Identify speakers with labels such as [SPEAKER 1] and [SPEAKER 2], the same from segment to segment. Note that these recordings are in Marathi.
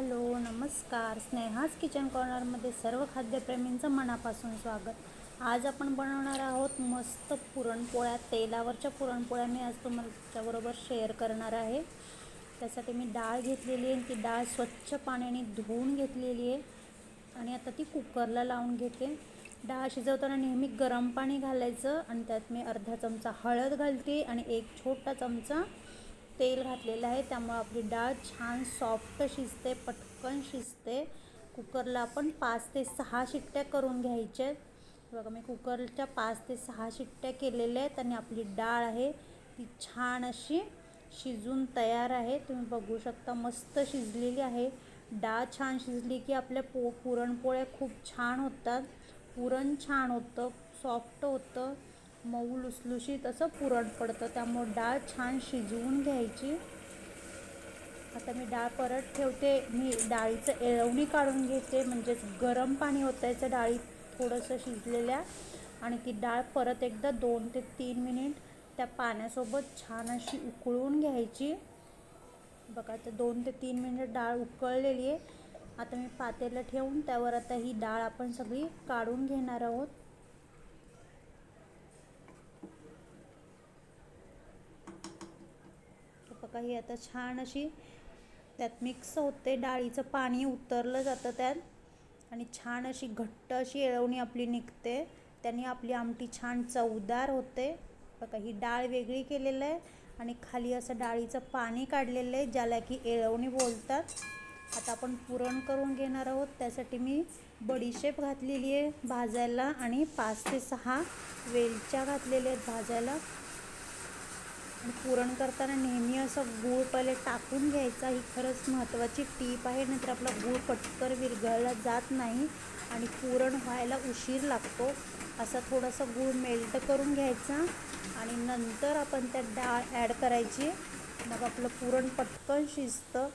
[SPEAKER 1] हॅलो नमस्कार. स्नेहाज किचन कॉर्नरमध्ये सर्व खाद्यप्रेमींचं मनापासून स्वागत. आज आपण बनवणार आहोत मस्त पुरणपोळ्या तेलावरच्या पुरणपोळ्या मी आज तुमच्याबरोबर शेअर करणार आहे. त्यासाठी मी डाळ घेतलेली आहे ती डाळ स्वच्छ पाण्याने धुवून घेतलेली आहे आणि आता ती कुकरला लावून घेते. डाळ शिजवताना नेहमी गरम पाणी घालायचं आणि त्यात मी अर्धा चमचा हळद घालते आणि एक छोटा चमचा तेल घातलेलं आहे. त्यामुळे आपली डाळ छान सॉफ्ट शिजते पटकन शिजते. कुकरला आपण पाच ते सहा शिट्ट्या करून घ्यायच्या आहेत. बघा मी कुकरच्या पाच ते सहा शिट्ट्या केलेल्या आहेत आणि आपली डाळ आहे ती छान अशी शिजून तयार आहे. तुम्ही बघू शकता मस्त शिजलेली आहे. डाळ छान शिजली की आपल्या पो पुरणपोळ्या खूप छान होतात. पुरण छान होतं सॉफ्ट होतं. मऊ लुसलुशीत असं पुरण पडतं. त्यामुळं डाळ छान शिजवून घ्यायची. आता मी डाळ परत ठेवते. मी डाळीचं एळवणी काढून घेते. म्हणजेच गरम पाणी ओतायचं डाळीत थोडंसं शिजलेल्या. आणि ती डाळ परत एकदा दोन ते तीन मिनिट त्या पाण्यासोबत छान अशी उकळून घ्यायची. बघा तर दोन ते तीन मिनिट डाळ उकळलेली आहे. आता मी पातेलं ठेवून त्यावर आता ही डाळ आपण सगळी काढून घेणार आहोत. बघा ही आता छान अशी त्यात मिक्स होते. डाळीचं पाणी उतरलं जातं त्यात. आणि छान अशी घट्ट अशी येळवणी आपली निघते. त्याने आपली आमटी छान चवदार होते. बघा ही डाळ वेगळी केलेलं आहे. आणि खाली असं डाळीचं पाणी काढलेलं आहे ज्याला की येळवणी बोलतात. आता आपण पुरण करून घेणार आहोत. त्यासाठी मी बडीशेप घातलेली आहे भाजायला आणि पाच ते सहा वेलच्या घातलेल्या आहेत भाजायला. पुरण करताना नेहमी असं गूळ पहिले टाकून घ्यायचा. ही खरंच महत्त्वाची टीप आहे नंतर आपला गूळ पटकर विरघळला जात नाही आणि पुरण व्हायला उशीर लागतो. असा थोडासा गूळ मेल्ट करून घ्यायचा आणि नंतर आपण त्यात डाळ ॲड करायची. मग आपलं पुरण पटकन शिजतं.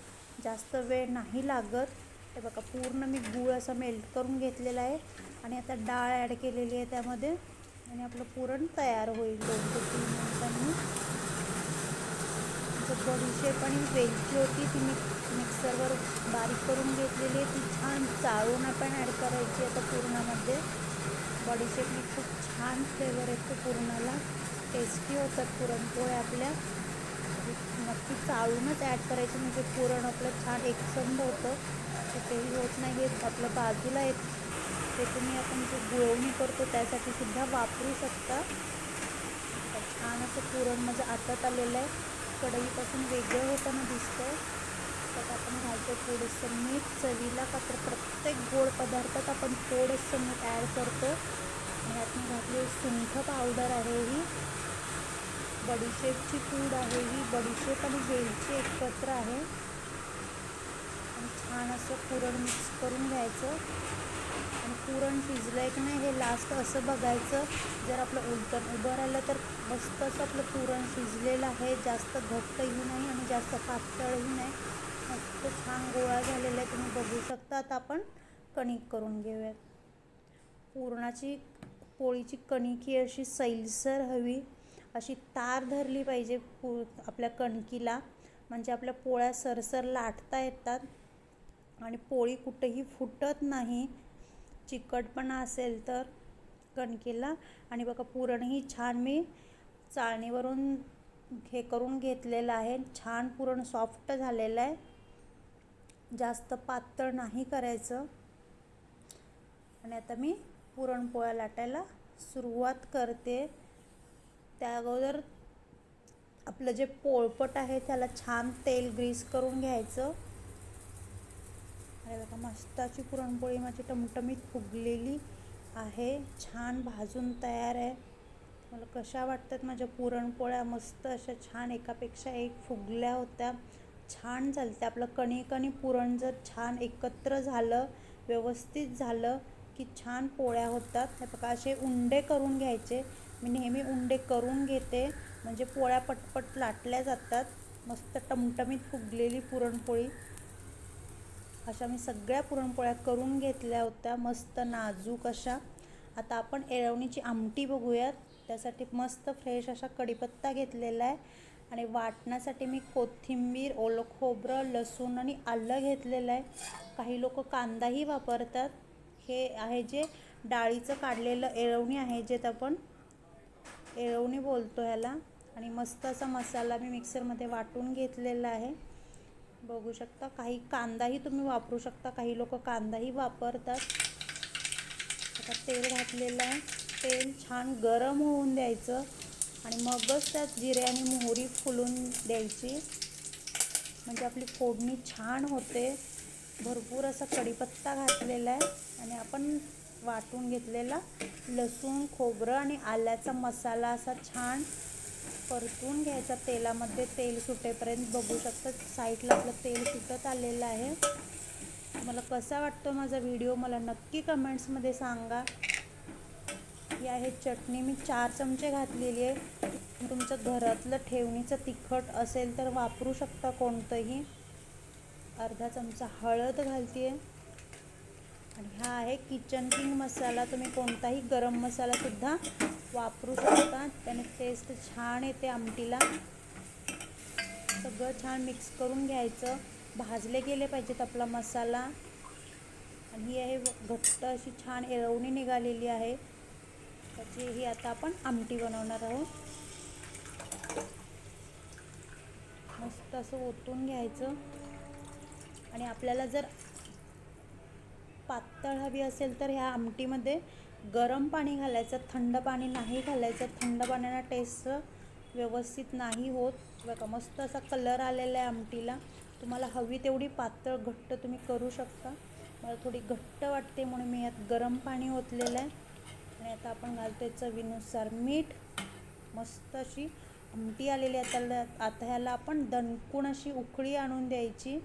[SPEAKER 1] जास्त वेळ नाही लागत. हे बघा पूर्ण मी गूळ असं मेल्ट करून घेतलेला आहे आणि आता डाळ ॲड केलेली आहे त्यामध्ये आणि आपलं पुरण तयार होईल. दोन ते तीन मिनिटांनी. बडीशेप आणि वेलची होती. ती मी मिक्सरवर बारीक करून घेतलेली आहे. ती छान चाळून आपण ॲड करायची आता पुरणामध्ये. बडीशेपनी खूप छान फ्लेवर येतो पुरणाला. टेस्टी होतात पुरणपोळ्या आपल्या. नक्की चाळूनच ॲड करायचं म्हणजे पुरण आपलं छान एकसंद होतं. तेही होत नाही येत आपलं बाजूला येत ते तुम्ही आपण जे गुळवणी करतो त्यासाठी सुद्धा वापरू शकता. छान असं पुरण माझं आतात आलेलं आहे. कढईपासून वेगळं होताना दिसतं त्यात आपण घालतो थोडंसं मीठ चवीला का तर प्रत्येक गोड पदार्थात आपण थोडंसं मीठ ॲड करतो आणि यात मी घातली सुंठ पावडर आहे ही. बडीशेपची पूड आहे ही. बडीशेप आणि वेलची एकत्र आहे. आणि छान असं पुरण मिक्स करून घ्यायचं. पुरण शिजलं आहे की नाही हे लास्ट असं बघायचं. जर आपलं उलटण उभं राहिलं तर मस्त असं आपलं पुरण शिजलेलं आहे. जास्त घट्टही नाही आणि जास्त पातळही नाही. मस्त छान गोळा झालेला आहे. तुम्ही बघू शकता आता आपण कणिक करून घेऊयात. पुरणाची पोळीची कणिक ही अशी सैलसर हवी. अशी तार धरली पाहिजे पु आपल्या कणकीला. म्हणजे आपल्या पोळ्या सरसर लाटता येतात. आणि पोळी कुठेही फुटत नाही. चिकटपणा असेल तर कणकेला. आणि बघा पुरणही छान मी चाळणीवरून हे करून घेतलेलं आहे. छान पुरण सॉफ्ट झालेलं आहे. जास्त पातळ नाही करायचं. आणि आता मी पुरणपोळ्या लाटायला सुरुवात करते. त्या अगोदर आपलं जे पोळपट आहे त्याला छान तेल ग्रीस करून घ्यायचं. अरे बघा मस्ताची पुरणपोळी माझी टमटमीत फुगलेली आहे. छान भाजून तयार आहे. मला कशा वाटतात माझ्या पुरणपोळ्या? मस्त अशा छान एकापेक्षा एक फुगल्या होत्या. छान झालं आपलं कणिक आणि पुरण जर छान एकत्र झालं व्यवस्थित झालं की छान पोळ्या होतात. हे बघा असे उंडे करून घ्यायचे. मी नेहमी उंडे करून घेते. म्हणजे पोळ्या पटपट लाटल्या जातात. मस्त टमटमीत फुगलेली पुरणपोळी. अशा मी सगळ्या पुरणपोळ्या करून घेतल्या होत्या मस्त नाजूक अशा. आता आपण एळवणीची आमटी बघूयात. त्यासाठी मस्त फ्रेश असा कढीपत्ता घेतलेला आहे. आणि वाटण्यासाठी मी कोथिंबीर ओलं खोबरं लसूण आणि आलं घेतलेलं आहे. काही लोक कांदाही वापरतात. हे आहे जे डाळीचं काढलेलं एळवणी आहे जे आपण एळवणी बोलतो ह्याला. आणि मस्त असा मसाला मी मिक्सरमध्ये वाटून घेतलेला आहे. बघू शकता. काही कांदाही तुम्ही वापरू शकता. काही लोक कांदाही वापरतात. आता तेल घातलेलं आहे. तेल छान गरम होऊन द्यायचं. आणि मगच त्यात जिरे आणि मोहरी फुलून द्यायची. म्हणजे आपली फोडणी छान होते. भरपूर असा कढीपत्ता घातलेला आहे. आणि आपण वाटून घेतलेला लसूण खोबरं आणि आल्याचा मसाला असा छान परतून घ्यायचा तेलामध्ये तेल सुटेपर्यंत बघू शकता. साईडला आपलं तेल सुटत आलेलं आहे. मला कसा वाटतो माझा व्हिडिओ मला नक्की कमेंट्समध्ये सांगा. ही आहे चटणी मी चार चमचे घातलेली आहे. तुमचं घरातलं ठेवणीचं तिखट असेल तर वापरू शकता कोणतंही. अर्धा चमचा हळद घालते आहे हा आहे किचन किंग मसाला तुम्ही कोणताही गरम मसालासुद्धा वापरू शकता. त्याने टेस्ट छान येते आमटीला. सगळं छान मिक्स करून घ्यायचं. भाजले गेले पाहिजेत आपला मसाला आणि ही आहे घट्ट अशी छान एरवणी निघालेली आहे. त्याची ही आता आपण आमटी बनवणार आहोत. मस्त असं ओतून घ्यायचं. आणि आपल्याला जर पातळ हवी असेल तर ह्या आमटीमध्ये गरम पाणी घालायचं थंड पाणी नाही घालायचं. थंड पाण्यानं टेस्ट व्यवस्थित नाही होत. बघा मस्त असा कलर आलेला आहे आमटीला. तुम्हाला हवी तेवढी पातळ घट्ट तुम्ही करू शकता. मला थोडी घट्ट वाटते म्हणून मी यात गरम पाणी ओतलेलं आहे. आणि आता आपण घालतोय चवीनुसार मीठ. मस्त अशी आमटी आलेली आहे. त्याला आता ह्याला आपण दणकून अशी उकळी आणून द्यायची.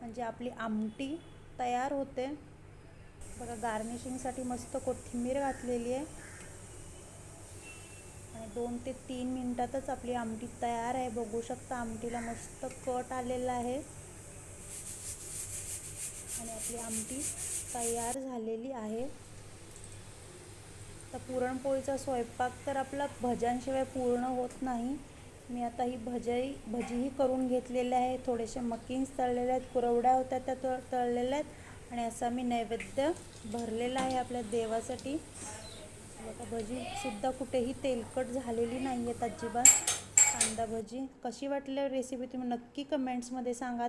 [SPEAKER 1] म्हणजे आपली आमटी तयार होते. बघा गार्निशिंगसाठी मस्त कोथिंबीर घातलेली आहे. आणि दोन ते तीन मिनटातच आपली आमटी तयार आहे. बघू शकता आमटीला मस्त कट आलेला आहे. आणि आपली आमटी तयार झालेली आहे. तर पुरणपोळीचा स्वयंपाक तर आपला भज्यांशिवाय पूर्ण होत नाही. मी आता ही भजई भजीही करून घेतलेली आहे थोडेसे मकीन्स तळलेले आहेत कुरवड्या होत्या त्या तळ तळलेल्या आहेत. आणि असा मी नैवेद्य भरलेला आहे आपल्या देवासाठी. बघा भजीसुद्धा कुठेही तेलकट झालेली नाही आहेत अजिबात. कांदा भजी. कशी वाटली रेसिपी तुम्ही नक्की कमेंट्समध्ये सांगा.